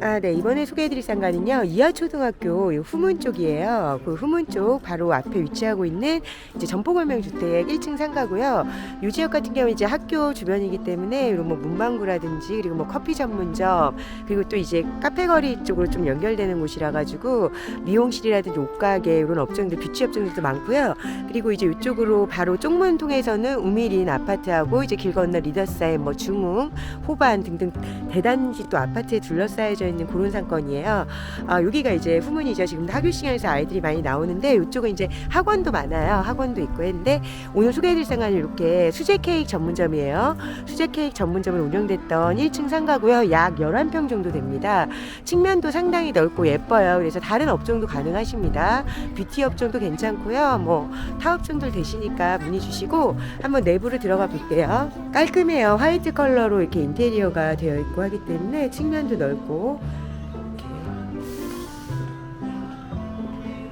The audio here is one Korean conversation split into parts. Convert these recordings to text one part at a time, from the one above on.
아, 네. 이번에 소개해드릴 상가는요. 이하초등학교 이 후문 쪽이에요. 그 후문 쪽 바로 앞에 위치하고 있는 이제 전포골명 주택 1층 상가고요. 이 지역 같은 경우는 이제 학교 주변이기 때문에 이런 뭐 문방구라든지 그리고 뭐 커피 전문점 그리고 또 이제 카페거리 쪽으로 좀 연결되는 곳이라 가지고 미용실이라든지 옷가게 이런 업종들 뷰티 업종들도 많고요. 그리고 이제 이쪽으로 바로 쪽문 통해서는 우미린 아파트하고 이제 길 건너 리더사인 뭐 중흥, 호반 등등 대단지 또 아파트에 둘러싸여 져 있는 그런 상권이에요. 아, 여기가 이제 후문이죠. 지금 학교 시간에서 아이들이 많이 나오는데 이쪽은 이제 학원도 많아요. 학원도 있고 했는데 오늘 소개해드릴 상가는 이렇게 수제 케이크 전문점이에요. 수제 케이크 전문점을 운영됐던 1층 상가고요. 약 11평 정도 됩니다. 측면도 상당히 넓고 예뻐요. 그래서 다른 업종도 가능하십니다. 뷰티 업종도 괜찮고요. 뭐 타업종들 되시니까 문의 주시고 한번 내부로 들어가 볼게요. 깔끔해요. 화이트 컬러로 이렇게 인테리어가 되어 있고 하기 때문에 측면도 넓고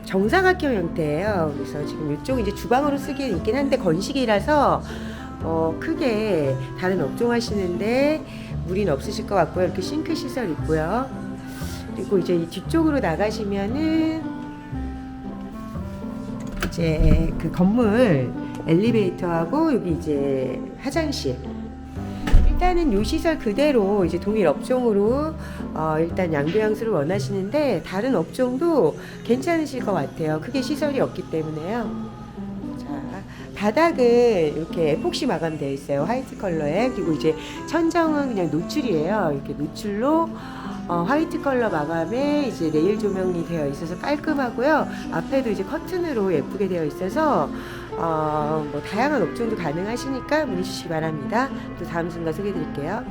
정사각형 형태예요. 그래서 지금 이쪽 이제 주방으로 쓰기는 있긴 한데 건식이라서 어, 크게 다른 업종 하시는데 무리는 없으실 것 같고요. 이렇게 싱크 시설 있고요. 그리고 이제 이 뒤쪽으로 나가시면은 이제 그 건물 엘리베이터하고 여기 이제 화장실. 일단은 요 시설 그대로 이제 동일 업종으로 어, 일단 양도양수를 원하시는데 다른 업종도 괜찮으실 것 같아요. 크게 시설이 없기 때문에요. 자, 바닥은 이렇게 에폭시 마감되어 있어요. 화이트 컬러에. 그리고 이제 천정은 그냥 노출이에요. 이렇게 노출로 어, 화이트 컬러 마감에 이제 네일 조명이 되어 있어서 깔끔하고요. 앞에도 이제 커튼으로 예쁘게 되어 있어서 어, 뭐 다양한 업종도 가능하시니까 문의 주시기 바랍니다. 또 다음 순간 소개해 드릴게요.